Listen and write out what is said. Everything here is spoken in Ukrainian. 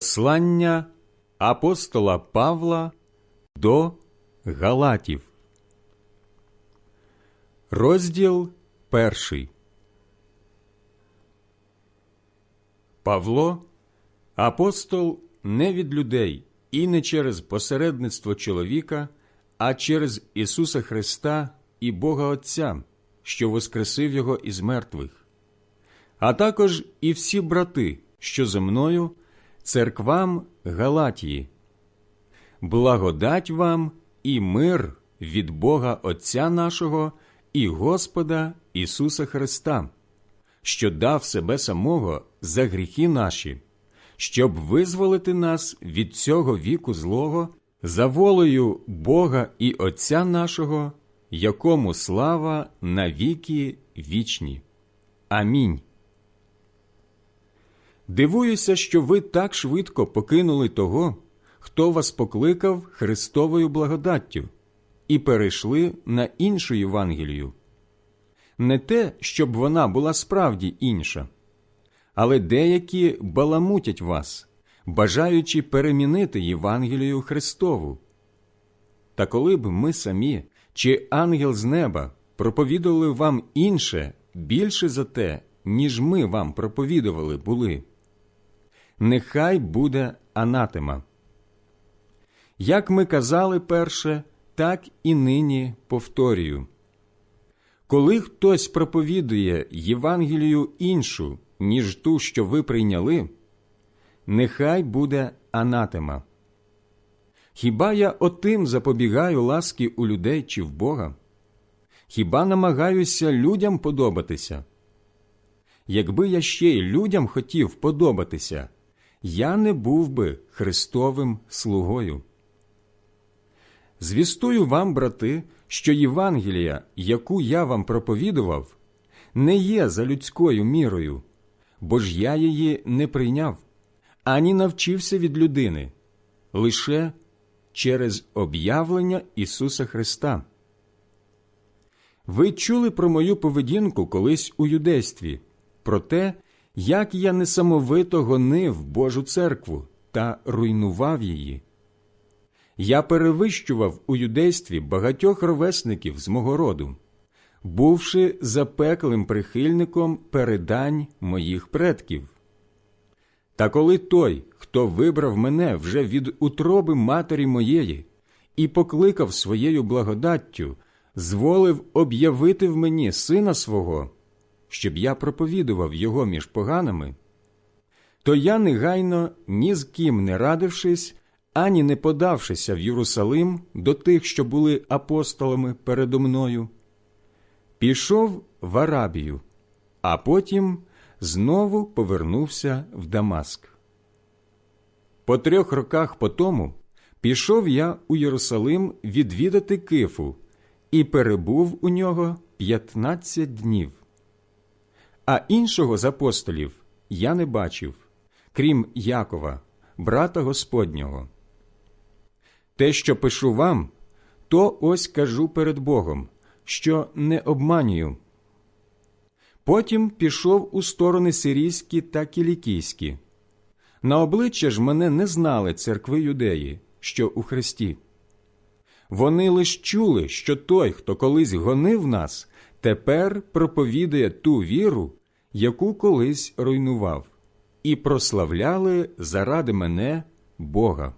Послання апостола Павла до Галатів. Розділ перший. Павло, апостол не від людей і не через посередництво чоловіка, а через Ісуса Христа і Бога Отця, що воскресив Його із мертвих, а також і всі брати, що зо мною, церквам Галатії. Благодать вам і мир від Бога Отця нашого і Господа Ісуса Христа, що дав себе самого за гріхи наші, щоб визволити нас від цього віку злого за волею Бога і Отця нашого, якому слава на віки вічні. Амінь. Дивуюся, що ви так швидко покинули того, хто вас покликав Христовою благодаттю, і перейшли на іншу Євангелію. Не те, щоб вона була справді інша, але деякі баламутять вас, бажаючи перемінити Євангелію Христову. Та коли б ми самі чи ангел з неба проповідували вам інше більше за те, ніж ми вам проповідували були, нехай буде анатема. Як ми казали перше, так і нині повторюю. Коли хтось проповідує Євангелію іншу, ніж ту, що ви прийняли, нехай буде анатема. Хіба я отим запобігаю ласки у людей чи в Бога? Хіба намагаюся людям подобатися? Якби я ще й людям хотів подобатися, я не був би Христовим слугою. Звістую вам, брати, що Євангелія, яку я вам проповідував, не є за людською мірою, бо ж я її не прийняв, ані навчився від людини, лише через об'явлення Ісуса Христа. Ви чули про мою поведінку колись у юдействі, про те, як я несамовито гонив Божу церкву та руйнував її. Я перевищував у юдействі багатьох ровесників з мого роду, бувши запеклим прихильником передань моїх предків. Та коли той, хто вибрав мене вже від утроби матері моєї і покликав своєю благодаттю, зволив об'явити в мені сина свого, щоб я проповідував його між поганими, то я негайно, ні з ким не радившись, ані не подавшися в Єрусалим до тих, що були апостолами передо мною, пішов в Арабію, а потім знову повернувся в Дамаск. По трьох роках по тому пішов я у Єрусалим відвідати Кифу і перебув у нього п'ятнадцять днів. А іншого з апостолів я не бачив, крім Якова, брата Господнього. Те, що пишу вам, то ось кажу перед Богом, що не обманюю. Потім пішов у сторони сирійські та кілікійські. На обличчя ж мене не знали церкви юдеї, що у Христі. Вони лиш чули, що той, хто колись гонив нас, тепер проповідує ту віру, яку колись руйнував, і прославляли заради мене Бога.